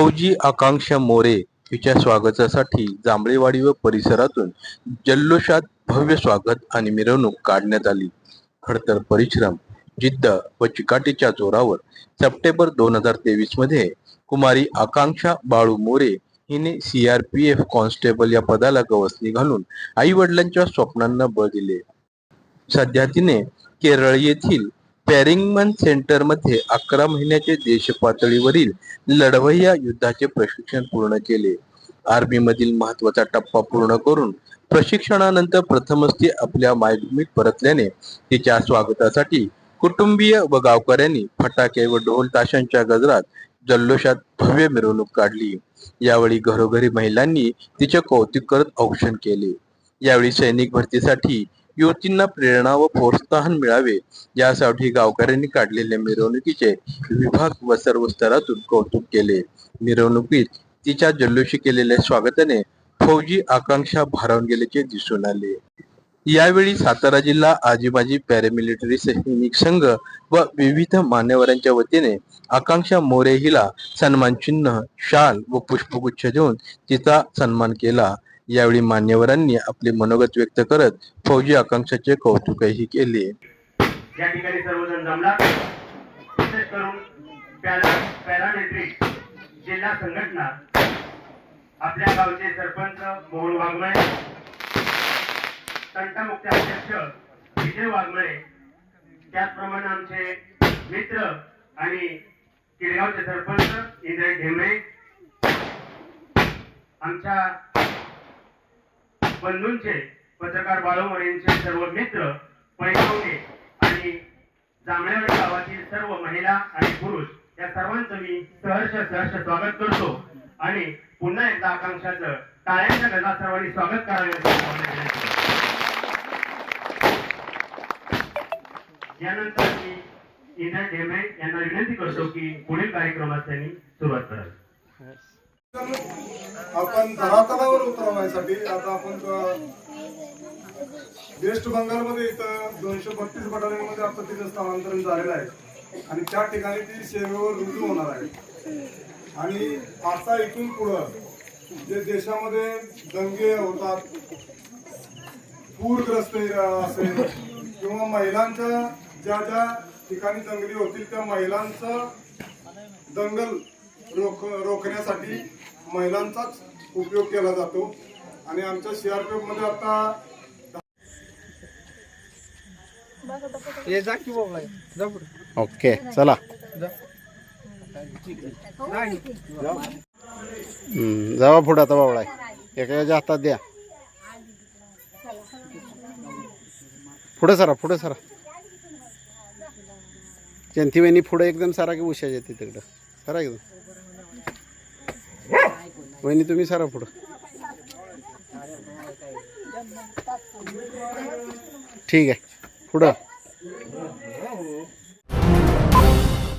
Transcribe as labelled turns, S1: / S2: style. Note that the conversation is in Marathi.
S1: फौजी आकांक्षा मोरे हिच्या स्वागतासाठी जांभळेवाडी व परिसरातून जल्लोषात भव्य स्वागत आणि मिरवणूक काढण्यात आली. खडतर परिश्रम जिद्द व चिकाटीच्या जोरावर सप्टेंबर दोन हजार तेवीसमध्ये कुमारी आकांक्षा बाळू मोरे हिने C R P F constable या पदाला गवसणी घालून आई वडिलांच्या स्वप्नांना बळ दिले. सध्या तिने केरळ येथील पॅरिंगमन सेंटरमध्ये अकरा महिन्याचे देशपातळीवरील लढवय्या युद्धाचे प्रशिक्षण पूर्ण केले. आर्मीमधील महत्त्वाचा टप्पा पूर्ण करून प्रशिक्षणानंतर प्रथमच ती आपल्या मायभूमीत परतल्याने तिच्या स्वागतासाठी कुटुंबीय व गावकऱ्यांनी फटाके व ढोल ताशांच्या गजरात जल्लोषात भव्य मिरवणूक काढली. यावेळी घरोघरी महिलांनी तिचे कौतुक करत औक्षण केले. यावेळी सैनिक भरतीसाठी युवतींना प्रेरणा व प्रोत्साहन मिळावे यासाठी गावकऱ्यांनी काढलेल्या मिरवणुकीचे विभाग व सर्व स्तरातून कौतुक केले. मिरवणुकीत तिच्या जल्लोषी केलेल्या स्वागताने फौजी आकांक्षा भारावून गेल्याचे दिसून आले. यावेळी सातारा जिल्हा आजीबाजी पॅरामिलिटरी सैनिक संघ व विविध मान्यवरांच्या वतीने आकांक्षा मोरे हिला सन्मान चिन्ह शाल व पुष्पगुच्छ देऊन तिचा सन्मान केला. यावेळी मान्यवरांनी आपले मनोगत व्यक्त करत फौजी आकांक्षाचे कौतुकही केले.
S2: या ठिकाणी सर्वजण जमला. विशेष करून पॅरामेट्रिक जिल्हा संघटना आपल्या गावचे सरपंच मोहन वाघमळे तंटामुक्त अध्यक्ष विजय वाघमळे त्याचप्रमाणे आमचे मित्र आणि किडगावचे सरपंच इंद्र ढेमळे आमच्या बंधूंचे पत्रकार बाळूमर यांचे सर्व मित्र पैठवणे आणि जांभळेवाडी गावातील सर्व महिला आणि पुरुष या सर्वांचं मी सहर्ष सहर्ष स्वागत करतो. आणि पुन्हा एकदा आकांक्षाचं टाळ्यांच्या गजा सर्वांनी स्वागत करावे अशी भावना व्यक्त करतो. यानंतर मी इंद्र ढेमळे यांना विनंती करतो की पुढील कार्यक्रमात त्यांनी सुरुवात करावी.
S3: आपण धरातलावर उतरवण्यासाठी आता आपण वेस्ट वेस्ट बंगालमध्ये इथं दोनशे बत्तीस बटालियनमध्ये आता तिचं स्थानांतरण झालेलं आहे. आणि त्या ठिकाणी ती सेवेवर रुजू होणार आहे. आणि आता इथून पुढं जे देशामध्ये दंगे होतात पूरग्रस्त असेल किंवा महिलांच्या ज्या ज्या ठिकाणी दंगली होतील त्या महिलांचं दंगल रोख रोखण्यासाठी महिलांचाच उपयोग केला जातो. आणि आमच्या सीआरपीएफमध्ये आता
S4: ये जा की बाबा जा पुढे.
S1: ओके चला. जावा पुढे आता बावळा एका हातात द्या. पुढे सरा पुढे सरा. जयंती वहिनी पुढे एकदम सारा की उशा येते तिकडं. सरा एकदम वहिनी तुम्ही सारा पुढं. ठीक आहे. पुढं.